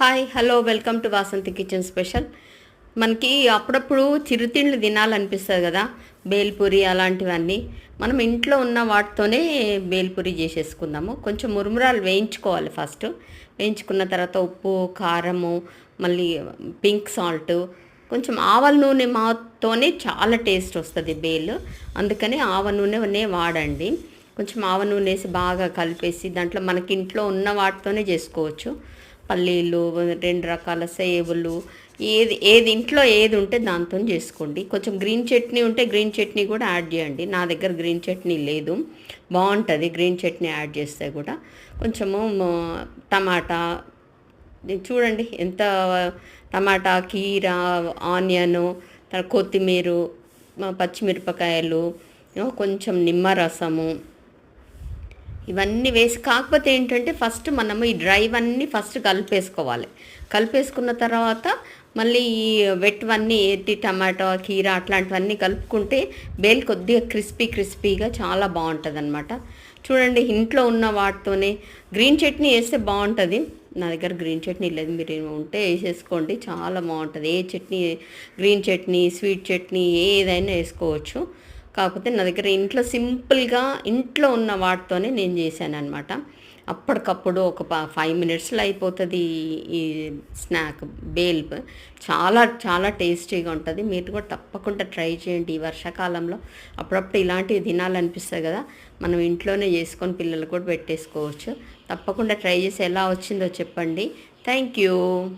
Hi hello welcome to Vasanthi kitchen special. మనకి అప్పుడప్పుడు చిరుతిండ్లు తినాలనిపిస్తుంది కదా బేల్పూరి అలాంటివన్నీ. మనం ఇంట్లో ఉన్న వాటితోనే బేల్పూరి చేసేసుకుందాము. కొంచెం మురుమురాలు వేయించుకోవాలి ఫస్ట్. వేయించుకున్న తర్వాత ఉప్పు కారము మళ్ళీ పింక్ సాల్ట్ కొంచెం ఆవల నూనె మాతోనే చాలా టేస్ట్ వస్తుంది బేల్. అందుకని ఆవ నూనెనే వాడండి. కొంచెం ఆవ నూనె వేసి బాగా కలిపేసి దాంట్లో మనకి ఇంట్లో ఉన్న వాటితోనే చేసుకోవచ్చు. పల్లీలు రెండు రకాల సేవులు ఏది ఏది ఇంట్లో ఏది ఉంటే దాంతో చేసుకోండి. కొంచెం గ్రీన్ చట్నీ ఉంటే గ్రీన్ చట్నీ కూడా యాడ్ చేయండి. నా దగ్గర గ్రీన్ చట్నీ లేదు. బాగుంటుంది గ్రీన్ చట్నీ యాడ్ చేస్తే కూడా. కొంచెము టమాటా చూడండి ఎంత టమాటా కీర ఆనియను కొత్తిమీర పచ్చిమిరపకాయలు కొంచెం నిమ్మరసము ఇవన్నీ వేసి కాకపోతే ఏంటంటే ఫస్ట్ మనము ఈ డ్రైవ్ అన్నీ ఫస్ట్ కలిపేసుకోవాలి. కలిపేసుకున్న తర్వాత మళ్ళీ ఈ వెట్వన్నీ ఎట్టి టమాటో కీర అట్లాంటివన్నీ కలుపుకుంటే బేల్ కొద్దిగా క్రిస్పీ క్రిస్పీగా చాలా బాగుంటుంది అనమాట చూడండి ఇంట్లో ఉన్న వాటితోనే గ్రీన్ చట్నీ వేస్తే బాగుంటుంది. నా దగ్గర గ్రీన్ చట్నీ లేదు మీరు ఉంటే వేసేసుకోండి చాలా బాగుంటుంది. ఏ చట్నీ గ్రీన్ చట్నీ స్వీట్ చట్నీ ఏదైనా వేసుకోవచ్చు. కాకపోతే నా దగ్గర ఇంట్లో సింపుల్గా ఇంట్లో ఉన్న వాటితోనే నేను చేశాను అనమాట అప్పటికప్పుడు ఒక ఫైవ్ మినిట్స్లో అయిపోతుంది ఈ- స్నాక్ బేల్ప్ చాలా చాలా టేస్టీగా ఉంటుంది. మీరు కూడా తప్పకుండా ట్రై చేయండి ఈ వర్షాకాలంలో. అప్పుడప్పుడు ఇలాంటివి తినాలనిపిస్తుంది కదా. మనం ఇంట్లోనే చేసుకొని పిల్లలు కూడా పెట్టేసుకోవచ్చు. తప్పకుండా ట్రై చేసి ఎలా వచ్చిందో చెప్పండి. Thank you.